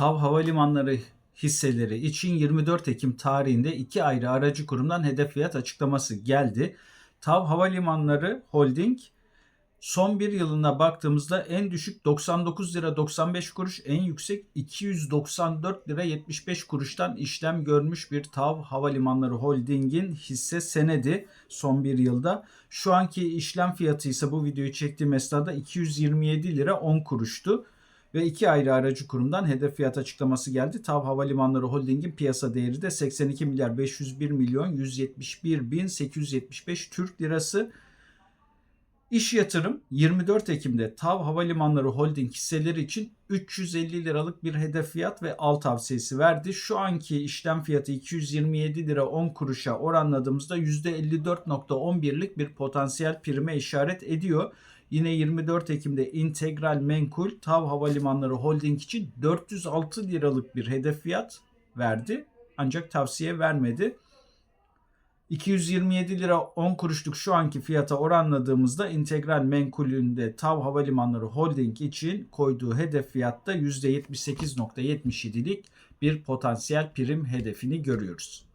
TAV Havalimanları hisseleri için 24 Ekim tarihinde iki ayrı aracı kurumdan hedef fiyat açıklaması geldi. TAV Havalimanları Holding son bir yılına baktığımızda en düşük 99 lira 95 kuruş, en yüksek 294 lira 75 kuruştan işlem görmüş bir TAV Havalimanları Holding'in hisse senedi son bir yılda. Şu anki işlem fiyatı ise bu videoyu çektiğim esnada 227 lira 10 kuruştu ve iki ayrı aracı kurumdan hedef fiyat açıklaması geldi. TAV Havalimanları Holding'in piyasa değeri de 82 milyar 501 milyon 171 bin 875 Türk lirası. İş yatırım 24 Ekim'de TAV Havalimanları Holding hisseleri için 350 liralık bir hedef fiyat ve al tavsiyesi verdi. Şu anki işlem fiyatı 227 lira 10 kuruşa oranladığımızda %54.11'lik bir potansiyel prime işaret ediyor. Yine 24 Ekim'de integral menkul TAV Havalimanları Holding için 406 liralık bir hedef fiyat verdi. Ancak tavsiye vermedi. 227 lira 10 kuruşluk şu anki fiyata oranladığımızda integral menkulünde TAV Havalimanları Holding için koyduğu hedef fiyatta %78.77'lik bir potansiyel prim hedefini görüyoruz.